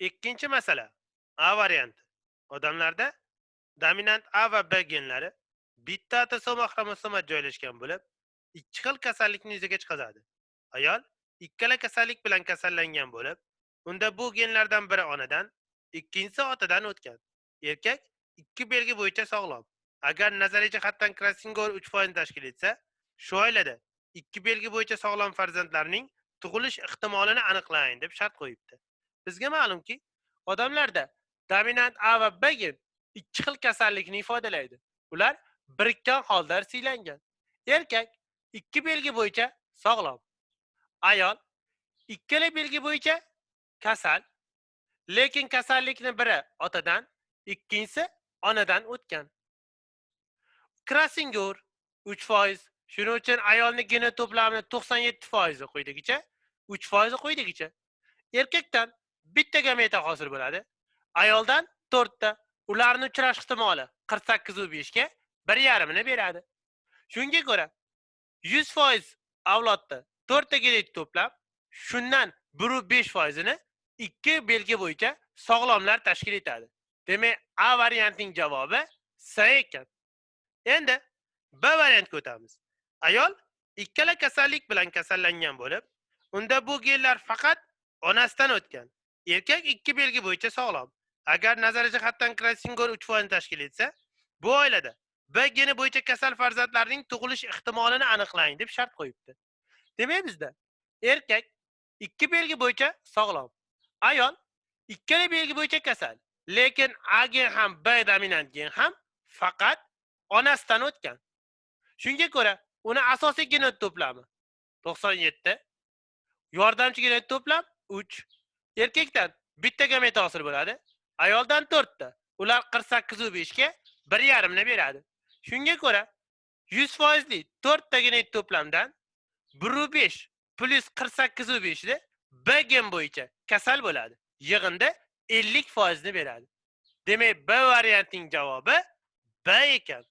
Ikkinchi masala. A varianti. Odamlarda dominant A va B genlari bitta atosoma xromosoma joylashgan bo'lib, ikki xil kasallikni yuzaga chiqaradi. Ayol ikkala kasallik bilan kasallangan bo'lib, unda bu genlardan biri onadan, ikkinchisi otadan o'tgan. Erkak ikki belgi bo'yicha sog'lom. Agar nazariy jihatdan Krasingor 3% tashkil etsa, shu oilada ikki belgi bo'yicha sog'lom farzandlarning tug'ilish ehtimolini aniqlang deb shart qo'yibdi. Bizga ma'lumki, odamlarda dominant A va B gen ikki xil kasallikni ifodalaydi. Ular birikkan holda siylangan. Erkak ikki belgi bo'yicha sog'lom. Ayol ikkala belgi bo'yicha kasal, lekin kasallikni biri otadan, ikkinchisi onadan o'tgan. Krasingur 3%, shuning uchun ayolning geni to'plamini 97% quyidagicha, 3% quyidagicha. Erkakdan bitta gameta hosil bo'ladi. Ayoldan 4 ta. Ularni uchrash ehtimoli 48.5 ga 1.5 ni beradi. Shunga ko'ra 100% avlodda 4 ta genet to'plab, shundan 1.5% ni ikki belgi bo'yicha sog'lomlar tashkil etadi. Demak, A variantining javobi S ekan. Endi B variantga o'tamiz. Ayol ikkala kasallik bilan kasallangan bo'lib, unda bu genlar faqat onasidan o'tgan. Erkak ikki belgi bo'yicha sog'lom. Agar nazariy jihatdan Krasingor 3% tashkil etsa, bu oilada B geni bo'yicha kasal farzandlarning tug'ilish ehtimolini aniqlang deb shart qo'yibdi. Demak bizda erkak ikki belgi bo'yicha sog'lom. Ayol ikkala belgi bo'yicha kasal. Lekin A gen ham B dominant gen ham faqat onasidan o'tgan. Shunga ko'ra, uni asosiy genot to'plami 97, yordamchi genot to'plam 3. Erkakdan bitta gamet hosil bo'ladi. Ayoldan 4 ta. Ular 48.5 ga 1.5 ni beradi. Shunga ko'ra 100% li 4 ta genet to'plamdan 1.5 qirq 48.5 ni B gen bo'yicha kasal bo'ladi. Yig'inda 50% ni beradi. Demak, B variantining javobi B ekan.